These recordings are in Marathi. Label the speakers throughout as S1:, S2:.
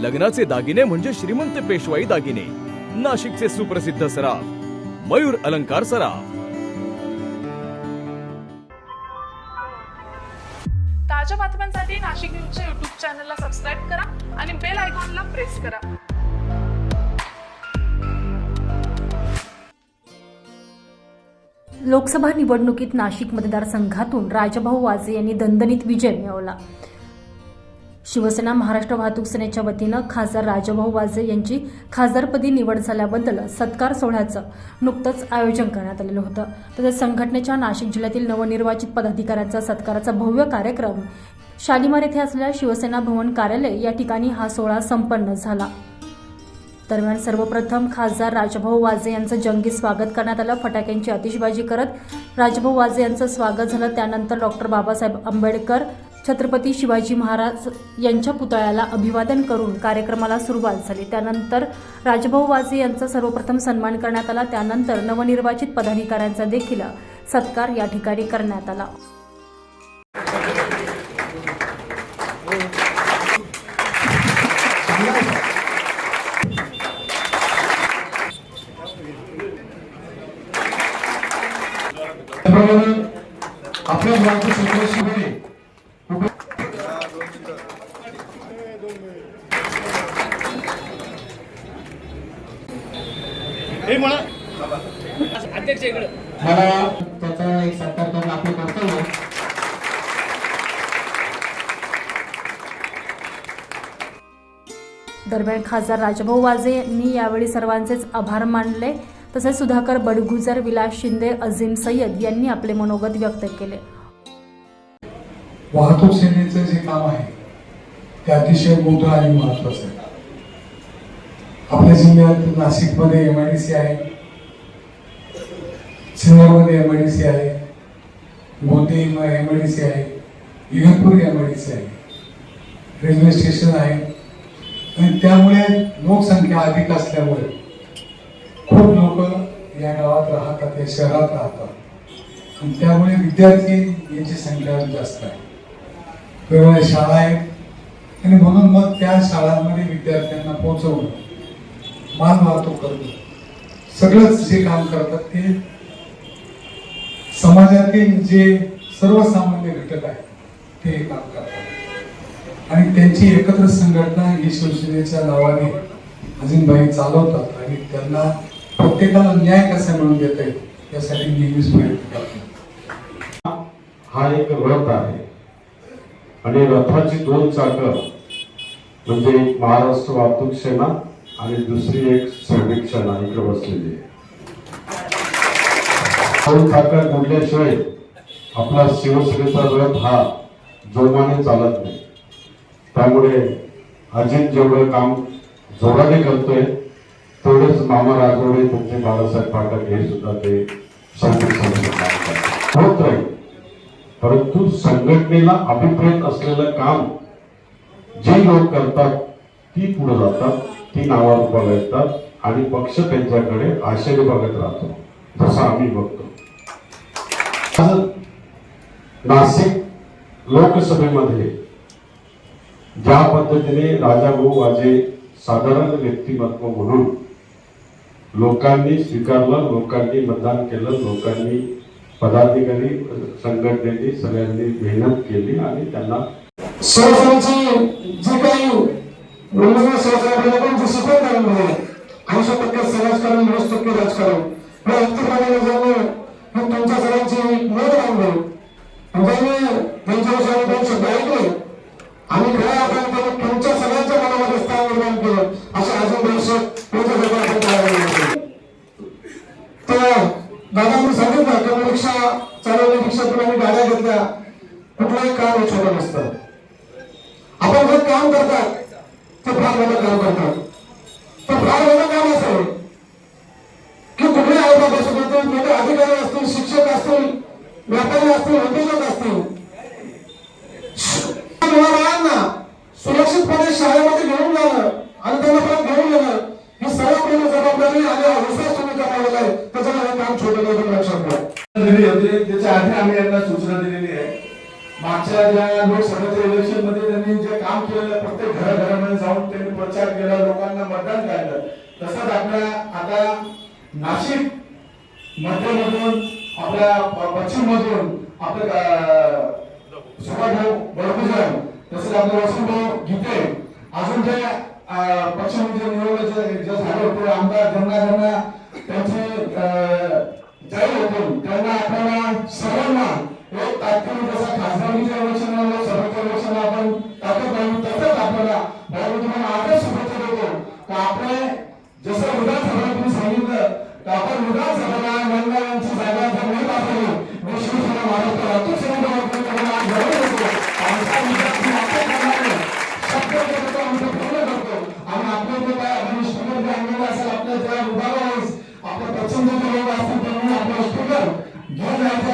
S1: लग्नाचे दागिने म्हणजे श्रीमंत पेशवाई दागिने. नाशिकचे सुप्रसिद्ध सराफ मयूर अलंकार सराफ.
S2: ताज्या बातम्यांसाठी नाशिक न्यूजच्या युट्यूब चॅनलला सबस्क्राईब करा आणि बेल आयकॉनला प्रेस करा.
S3: लोकसभा निवडणुकीत नाशिक मतदारसंघातून राजाभाऊ वाजे यांनी दणदणीत विजय मिळवला. शिवसेना महाराष्ट्र वाहतूक सेनेच्या वतीनं खासदार राजभाऊ वाजे यांची खासदारपदी निवड झाल्याबद्दल सत्कार सोहळ्याचं नुकतंच आयोजन करण्यात आलेलं होतं. तसेच संघटनेच्या नाशिक जिल्ह्यातील नवनिर्वाचित पदाधिकाऱ्यांचा सत्काराचा भव्य कार्यक्रम शालिमार येथे असलेल्या शिवसेना भवन कार्यालय या ठिकाणी हा सोहळा संपन्न झाला. दरम्यान सर्वप्रथम खासदार राजभाऊ वाजे यांचं जंगी स्वागत करण्यात आलं. फटाक्यांची आतिषबाजी करत राजभाऊ वाजे यांचं स्वागत झालं. त्यानंतर डॉक्टर बाबासाहेब आंबेडकर छत्रपती शिवाजी महाराज यांच्या पुतळ्याला अभिवादन करून कार्यक्रमाला सुरुवात झाली. त्यानंतर राजभाऊ वाजे यांचा सर्वप्रथम सन्मान करण्यात आला. त्यानंतर नवनिर्वाचित पदाधिकाऱ्यांचा देखील सत्कार या ठिकाणी करण्यात आला.
S4: आपल्या मुलांच्या सूत्राशिवाय
S5: अध्यक्ष इकडं.
S4: मला त्याचा एक सत्कार करणं आपलं कर्तव्य
S3: दरम्यान खासदार राजभाऊ वाजे यांनी यावेळी सर्वांचेच आभार मानले. तसेच सुधाकर बडगुजर विलास शिंदे अझीम सय्यद यांनी आपले मनोगत व्यक्त केले.
S4: वाहतूक सेनेचं जे काम आहे ते अतिशय मोठं आणि महत्वाचं आहे. आपल्या जिल्ह्यात नाशिकमध्ये एम आय डी सी आहे. सिन्नरमध्ये एम आय डी सी आहे. मोठी एम आय डी सी आहे. Igatpur M I D C आहे. रेल्वे स्टेशन आहे. आणि त्यामुळे लोकसंख्या अधिक असल्यामुळे खूप लोक या गावात राहतात या शहरात राहतात. आणि त्यामुळे विद्यार्थी यांची संख्या जास्त आहे. वेगवेगळ्या शाळा आहेत. आणि म्हणून मग त्या शाळांमध्ये विद्यार्थ्यांना पोहोचवणं माल वाहतूक करणं सगळंच जे काम करतात ते समाजातील जे सर्वसामान्य घटक आहेत ते काम करतात. आणि त्यांची एकत्र संघटना ही शिवसेनेच्या नावाने अजिंबाई चालवतात आणि त्यांना प्रत्येकाला न्याय कसा मिळून देता येईल यासाठी नेहमीच प्रयत्न करतात.
S6: हा एक रथ आहे. आणि रथाची दोन चाक म्हणजे महाराष्ट्र वाहतूक सेना आणि दुसरी एक सर्वेक्षण सेना इकडे बसलेली आहे. दोन चाकं जोडल्याशिवाय आपला शिवसेनेचा रथ हा जोमाने चालत नाही. त्यामुळे अजित जेवढं काम जोराने करतोय तेवढेच मामा राजवडे तुमचे बाळासाहेब पाठक हे सुद्धा ते श्रमिक होत राहील. परंतु संघटनेला अभिप्रेत असलेलं काम जे लोक करतात ती पुढे जातात. ती नावारूपाला येतात आणि पक्ष त्यांच्याकडे आशेने बघत राहतो. जसं आम्ही बघतो. नाशिक लोकसभेमध्ये ज्या पद्धतीने राजाभाऊ वाजे साधारण व्यक्तिमत्व म्हणून लोकांनी स्वीकारलं लोकांनी मतदान केलं लोकांनी पदाधिकारी संघटनेने सगळ्यांनी मेहनत केली आणि त्यांना
S4: जी काही निवडणूक शिवसेनेकडे पण जी शिकवण टक्क्यात आहे ऐंशी टक्के समाजकारण वीस टक्के राजकारण. हे युक्तीप्रमाणे जर तुमच्या सगळ्यांची मत आणलं म्हणजे मी त्यांच्याविषयी दोन शब्द ऐकले आणि खऱ्या अर्थाने तुमच्या सगळ्यांच्या मनामध्ये स्थान निर्माण केलं असे अजून दर्शक तर दादांनी सांगितलं की रिक्षा चालवण्यापेक्षा तुम्ही गाड्या घेतल्या. कुठलंही काम छोटं नसतं. आपण जे काम करतात ते फार मोठं काम करतात. तर फार मोठं काम की कुठले असू देतील मोठे अधिकारी असतील शिक्षक असतील व्यापारी असतील उद्योजक असतील. मुलाबाळांना सुरक्षितपणे शाळेमध्ये घेऊन जाणं आणि त्यांना परत घेऊन येणं ही सर्वात मोठी जबाबदारी आणि तुम्ही आहे. त्याच्यामुळे काम छोटं नाही लक्षात घ्या.
S7: दिली होती. त्याच्या आधी आम्ही यांना सूचना दिलेली आहे. मागच्या ज्या लोकसभेच्या इलेक्शनमध्ये त्यांनी जे काम केलेलं प्रत्येक घराघरामध्ये जाऊन त्यांनी प्रचार केला लोकांना मतदान काढलं तसंच आपल्या आता नाशिक मध्यमधून आपल्या पश्चिम मधून आपलं सुभाषभाऊ बळकुजन तसेच आपले वसंतभाऊ गीते अजून जे अं, पक्षामध्ये निवडलं जे जे झाले होते आमदार ज्यांना ज्यांना त्यांची अं, जाहीर होते. त्यांना आपल्याला सर्वांना एक तात्काळ आपले जसं विधानसभा तुम्ही सांगितलं की आपण विधानसभेला मंडळांची जागा जर मिळत असेल मी शिवसेना महाराष्ट्र वाहतूक सेवा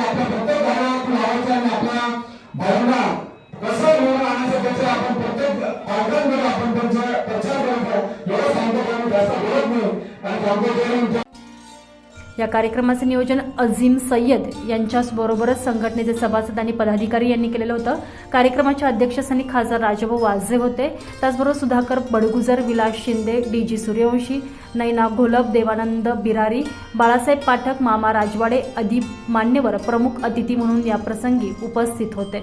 S7: आपल्या प्रत्येक घरात लावायचं आणि आपल्या भावना आपण प्रत्येक पालकांकडे आपण त्यांचा प्रचार करतो एवढं सांगतो पण जास्त बोलत नाही. आणि सांगतो
S3: या कार्यक्रमाचे नियोजन अझीम सय्यद यांच्याबरोबरच संघटनेचे सभासद आणि पदाधिकारी यांनी केलेलं होतं. कार्यक्रमाच्या अध्यक्षस्थानी खासदार राजभाऊ वाझे होते. त्याचबरोबर सुधाकर बडगुजर विलास शिंदे डी जी सूर्यवंशी नैना घोलप देवानंद बिरारी बाळासाहेब पाठक मामा राजवाडे आदी मान्यवर प्रमुख अतिथी म्हणून या प्रसंगी उपस्थित होते.